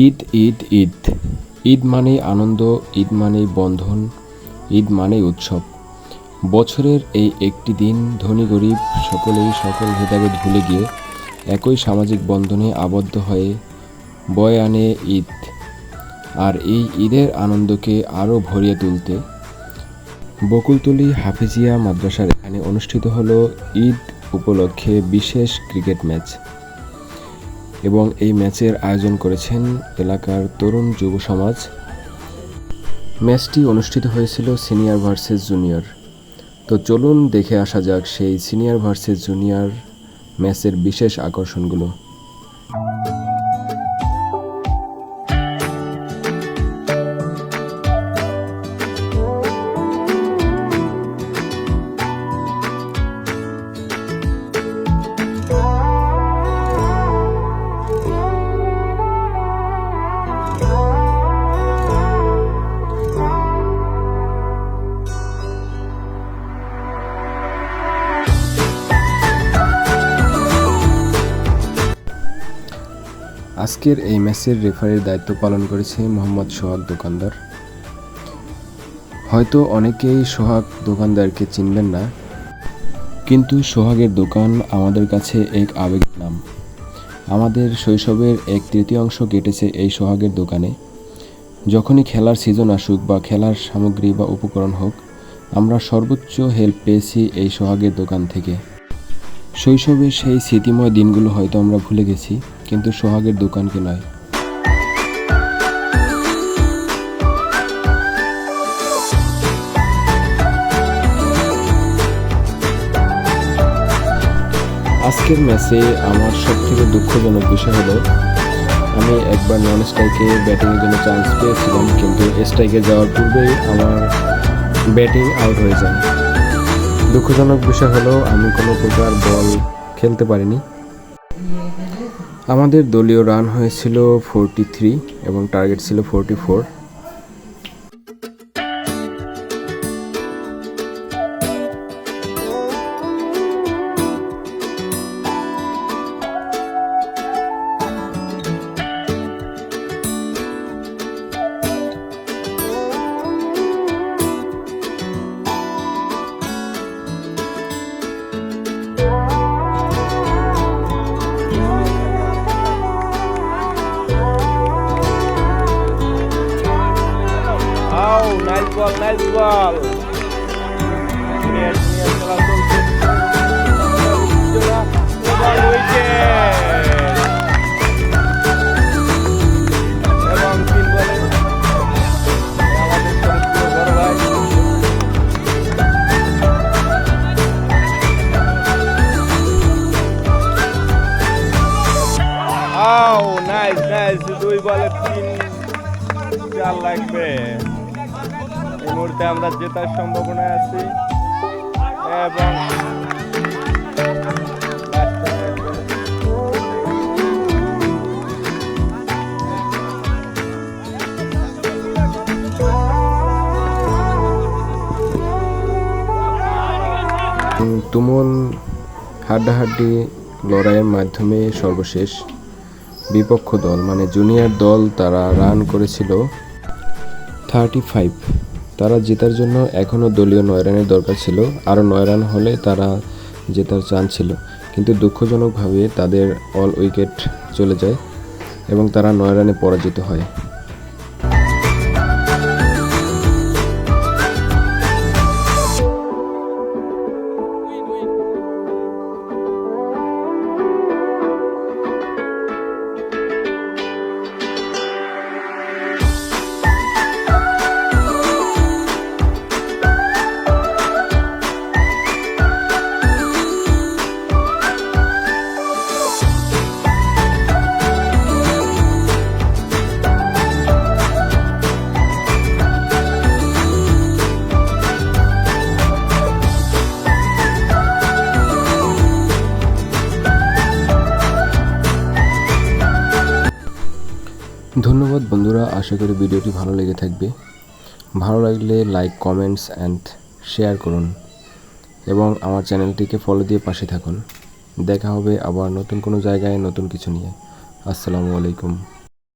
ঈদ ঈদ ঈদ। ঈদ মানেই আনন্দ, ঈদ মানেই বন্ধন, ঈদ মানেই উৎসব। বছরের এই একটি দিন ধনী, গরিব সকলেই সকল ভেদাভেদ ভুলে গিয়ে একই সামাজিক বন্ধনে আবদ্ধ হয়ে বয়ে আনে ঈদ। আর এই ঈদের আনন্দকে আরও ভরিয়ে তুলতে বকুলতলি হাফিজিয়া মাদ্রাসার এখানে অনুষ্ঠিত হলো ঈদ উপলক্ষে বিশেষ ক্রিকেট ম্যাচ। এবং এই ম্যাচের আয়োজন করেছেন এলাকার তরুণ যুব সমাজ। ম্যাচটি অনুষ্ঠিত হয়েছিল সিনিয়র ভার্সেস জুনিয়র। তো চলুন দেখে আসা যাক সেই সিনিয়র ভার্সেস জুনিয়র ম্যাচের বিশেষ আকর্ষণগুলো। আজকের এই ম্যাচের রেফারির দায়িত্ব পালন করেছে মোহাম্মদ সোহাগ দোকানদার। হয়তো অনেকেই সোহাগ দোকানদারকে চিনবেন না, কিন্তু সোহাগের দোকান আমাদের কাছে এক আবেগের নাম। আমাদের শৈশবের এক তৃতীয়াংশ কেটেছে এই সোহাগের দোকানে। যখনই খেলার সিজন আসুক বা খেলার সামগ্রী বা উপকরণ হোক, আমরা সর্বোচ্চ হেল্প পেয়েছি এই সোহাগের দোকান থেকে। শৈশবের সেই স্মৃতিময় দিনগুলো হয়তো আমরা ভুলে গেছি, কিন্তু সোহাগের দোকানকে নয়। আজকের ম্যাচে আমার সব থেকে দুঃখজনক বিষয় হলো, আমি একবার নন স্ট্রাইকে ব্যাটিংয়ের জন্য চান্স পেয়েছিলাম, কিন্তু স্ট্রাইকে যাওয়ার পূর্বেই আমার ব্যাটিং আউট হয়ে যায়। দুঃখজনক বিষয় হলো, আমি কোনো প্রকার বল খেলতে পারিনি। আমাদের দলীয় রান হয়েছিল ফোরটি থ্রি এবং টার্গেট ছিল forty four Oh, nice ball, nice ball. Clear, clear, খেলা চলছে। জোড়া, এবার wicket। এবং তিন বলে আমাদের শরীফপুর বড় ভাই। Oh, nice, nice. দুই বলে তিন চার লাগবে এই মুহূর্তে আমরা জেতার সম্ভাবনায় আছি। এবং তুমুল হাড্ডাহাড্ডি লড়াইয়ের মাধ্যমে সর্বশেষ বিপক্ষ দল মানে জুনিয়র দল, তারা রান করেছিল থার্টি ফাইভ তারা জেতার জন্য এখনও দলীয় নয় রানের দরকার ছিল। আরও নয় রান হলে তারা জেতার চান ছিল। কিন্তু দুঃখজনকভাবে তাদের অল উইকেট চলে যায় এবং তারা নয় রানে পরাজিত হয়। ধন্যবাদ বন্ধুরা, আশা করি ভিডিওটি ভালো লেগে থাকবে। ভালো লাগলে লাইক কমেন্টস অ্যান্ড শেয়ার করুন এবং আমার চ্যানেলটিকে ফলো দিয়ে পাশে থাকুন। দেখা হবে আবার নতুন কোনো জায়গায় নতুন কিছু নিয়ে। আসসালামু আলাইকুম।